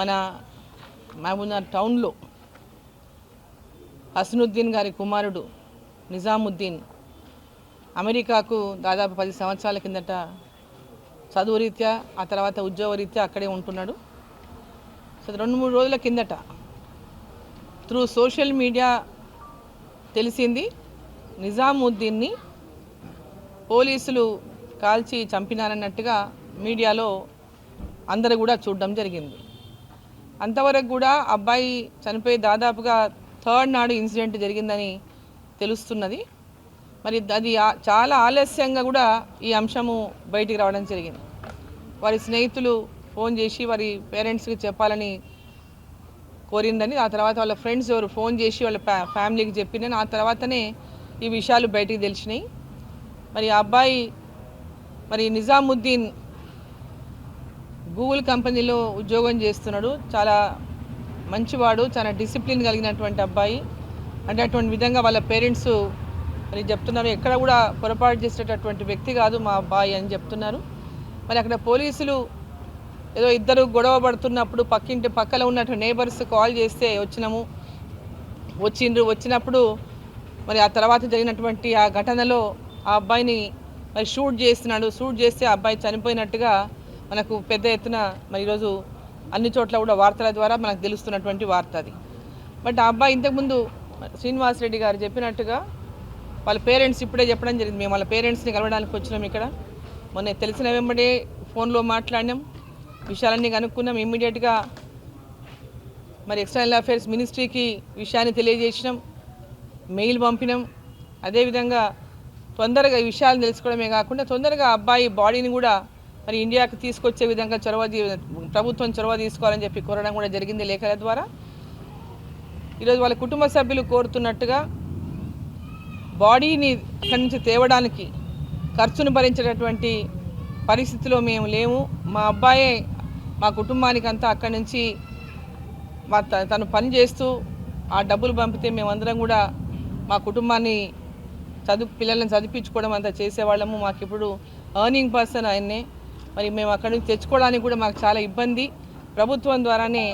మన మహబూబ్నగర్ టౌన్లో హసనుద్దీన్ గారి కుమారుడు నిజాముద్దీన్ అమెరికాకు దాదాపు పది సంవత్సరాల కిందట చదువు రీత్యా ఆ తర్వాత ఉద్యోగ రీత్యా అక్కడే ఉంటున్నాడు. సో రెండు మూడు రోజుల కిందట త్రూ సోషల్ మీడియా తెలిసింది నిజాముద్దీన్ని పోలీసులు కాల్చి చంపినారన్నట్టుగా మీడియాలో అందరూ కూడా చూడడం జరిగింది. అంతవరకు కూడా అబ్బాయి చనిపోయి దాదాపుగా థర్డ్ నాడు ఇన్సిడెంట్ జరిగిందని తెలుస్తున్నది. మరి అది చాలా ఆలస్యంగా కూడా ఈ అంశము బయటికి రావడం జరిగింది. వారి స్నేహితులు ఫోన్ చేసి వారి పేరెంట్స్కి చెప్పాలని కోరిందని ఆ తర్వాత వాళ్ళ ఫ్రెండ్స్ ఎవరు ఫోన్ చేసి వాళ్ళ ఫ్యా ఫ్యామిలీకి చెప్పిందని ఆ తర్వాతనే ఈ విషయాలు బయటికి తెలిసినాయి. మరి ఆ అబ్బాయి మరి నిజాముద్దీన్ గూగుల్ కంపెనీలో ఉద్యోగం చేస్తున్నాడు. చాలా మంచివాడు చాలా డిసిప్లిన్ కలిగినటువంటి అబ్బాయి. అంటే అటువంటి విధంగా వాళ్ళ పేరెంట్స్ మరి చెప్తున్నారు. ఎక్కడ కూడా పొరపాటు చేసేటటువంటి వ్యక్తి కాదు మా అబ్బాయి అని చెప్తున్నారు. మరి అక్కడ పోలీసులు ఏదో ఇద్దరు గొడవ పడుతున్నప్పుడు పక్కింటి పక్కన ఉన్నటువంటి నేబర్స్ కాల్ చేస్తే వచ్చినాము. వచ్చిండ్రు. వచ్చినప్పుడు మరి ఆ తర్వాత జరిగినటువంటి ఆ ఘటనలో ఆ అబ్బాయిని మరి షూట్ చేస్తున్నాడు. షూట్ చేస్తే ఆ అబ్బాయి చనిపోయినట్టుగా మనకు పెద్ద ఎత్తున మరి ఈరోజు అన్ని చోట్ల కూడా వార్తల ద్వారా మనకు తెలుస్తున్నటువంటి వార్త అది. బట్ ఆ అబ్బాయి ఇంతకుముందు శ్రీనివాస్ రెడ్డి గారు చెప్పినట్టుగా వాళ్ళ పేరెంట్స్ ఇప్పుడే చెప్పడం జరిగింది. మేము వాళ్ళ పేరెంట్స్ని కలవడానికి వచ్చినాం ఇక్కడ. మొన్న తెలిసిన వెంబడే ఫోన్లో మాట్లాడినాం. విషయాలన్నీ కనుక్కున్నాం. ఇమ్మీడియట్గా మరి ఎక్స్టర్నల్ అఫైర్స్ మినిస్ట్రీకి విషయాన్ని తెలియజేసినాం. మెయిల్ పంపినాం. అదేవిధంగా తొందరగా ఈ విషయాలు తెలుసుకోవడమే కాకుండా తొందరగా అబ్బాయి బాడీని కూడా మరి ఇండియాకి తీసుకొచ్చే విధంగా చొరవ ప్రభుత్వం చొరవ తీసుకోవాలని చెప్పి కోరడం కూడా జరిగింది లేఖల ద్వారా. ఈరోజు వాళ్ళ కుటుంబ సభ్యులు కోరుతున్నట్టుగా బాడీని అక్కడి నుంచి తేవడానికి ఖర్చును భరించేటటువంటి పరిస్థితిలో మేము లేము. మా అబ్బాయే మా కుటుంబానికి అంతా అక్కడి నుంచి మా తను పని చేస్తూ ఆ డబ్బులు పంపితే మేమందరం కూడా మా కుటుంబాన్ని చదువు పిల్లల్ని చదివించుకోవడం అంతా చేసేవాళ్ళము. మాకు ఇప్పుడు ఎర్నింగ్ పర్సన్ ఆయన్నే. మరి మేము అక్కడి నుంచి తెచ్చుకోవడానికి కూడా మాకు చాలా ఇబ్బంది. ప్రభుత్వం ద్వారానే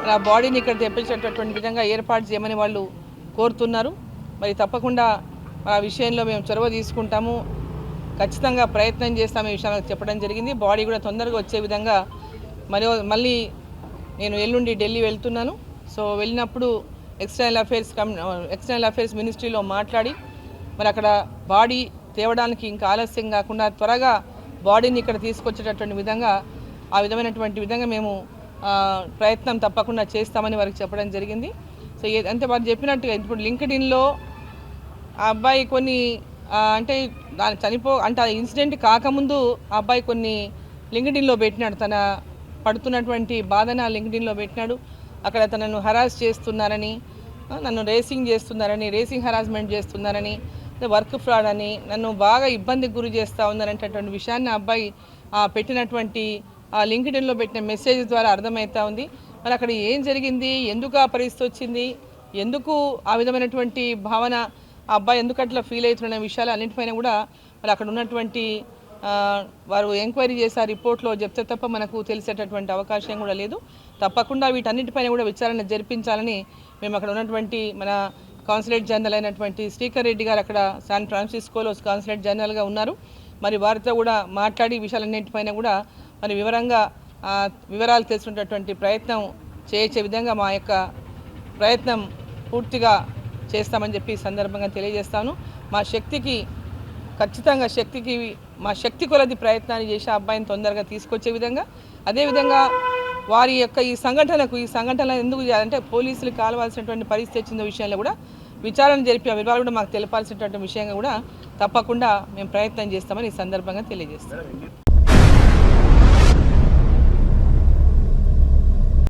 మరి ఆ బాడీని ఇక్కడ తెప్పించేటటువంటి విధంగా ఏర్పాటు చేయమని వాళ్ళు కోరుతున్నారు. మరి తప్పకుండా ఆ విషయంలో మేము చొరవ తీసుకుంటాము. ఖచ్చితంగా ప్రయత్నం చేస్తాము ఈ విషయాన్ని చెప్పడం జరిగింది. బాడీ కూడా తొందరగా వచ్చే విధంగా మరి మళ్ళీ నేను ఎల్లుండి ఢిల్లీ వెళ్తున్నాను. సో వెళ్ళినప్పుడు external affairs come external affairs మినిస్ట్రీలో మాట్లాడి మరి అక్కడ బాడీ తేవడానికి ఇంకా ఆలస్యం కాకుండా త్వరగా బాడీని ఇక్కడ తీసుకొచ్చేటటువంటి విధంగా ఆ విధమైనటువంటి విధంగా మేము ప్రయత్నం తప్పకుండా చేస్తామని వారికి చెప్పడం జరిగింది. సో అంటే వారు చెప్పినట్టుగా ఇప్పుడు లింక్డ్ఇన్లో ఆ అబ్బాయి కొన్ని అంటే దాని చనిపో అంటే ఆ ఇన్సిడెంట్ కాకముందు ఆ అబ్బాయి కొన్ని లింక్డ్ఇన్లో పెట్టినాడు. తన పడుతున్నటువంటి బాధను ఆ లింక్డ్ఇన్లో పెట్టినాడు. అక్కడ తనను హరాస్ చేస్తున్నారని నన్ను రేసింగ్ చేస్తున్నారని రేసింగ్ హరాస్మెంట్ చేస్తున్నారని వర్క్ ఫ్రాడ్ అని నన్ను బాగా ఇబ్బందికి గురి చేస్తూ ఉందనేటటువంటి విషయాన్ని ఆ అబ్బాయి ఆ, పెట్టినటువంటి ఆ లింక్డ్ఇన్లో పెట్టిన మెసేజ్ ద్వారా అర్థమవుతా ఉంది. మరి అక్కడ ఏం జరిగింది? ఎందుకు ఆ పరిస్థితి వచ్చింది? ఎందుకు ఆ విధమైనటువంటి భావన ఆ అబ్బాయి ఎందుకు అట్లా ఫీల్ అవుతున్న విషయాలు అన్నింటిపైన కూడా మరి అక్కడ ఉన్నటువంటి వారు ఎంక్వైరీ చేసే రిపోర్ట్లో చెప్తే తప్ప మనకు తెలిసేటటువంటి అవకాశం కూడా లేదు. తప్పకుండా వీటన్నిటిపైన కూడా విచారణ జరిపించాలని మేము అక్కడ ఉన్నటువంటి మన కాన్సులేట్ జనరల్ అయినటువంటి శ్రీకర్ రెడ్డి గారు అక్కడ శాన్ ఫ్రాన్సిస్కోలో కాన్సులేట్ జనరల్గా ఉన్నారు. మరి వారితో కూడా మాట్లాడి విషయాలన్నింటిపైన కూడా మరి వివరంగా వివరాలు తెలుసుకునేటటువంటి ప్రయత్నం చేయించే విధంగా మా యొక్క ప్రయత్నం పూర్తిగా చేస్తామని చెప్పి సందర్భంగా తెలియజేస్తాను. మా శక్తికి ఖచ్చితంగా శక్తికి మా శక్తి కొలది ప్రయత్నాన్ని చేసి ఆ అబ్బాయిని తొందరగా తీసుకొచ్చే విధంగా అదేవిధంగా వారి యొక్క ఈ సంఘటనకు ఈ సంఘటన ఎందుకు చేయాలంటే పోలీసులు కావాల్సినటువంటి పరిస్థితి వచ్చిన విషయంలో కూడా విచారణ జరిపి ఆ వివరాలు కూడా మాకు తెలపాల్సినటువంటి విషయంగా కూడా తప్పకుండా మేము ప్రయత్నం చేస్తామని ఈ సందర్భంగా తెలియజేస్తాం.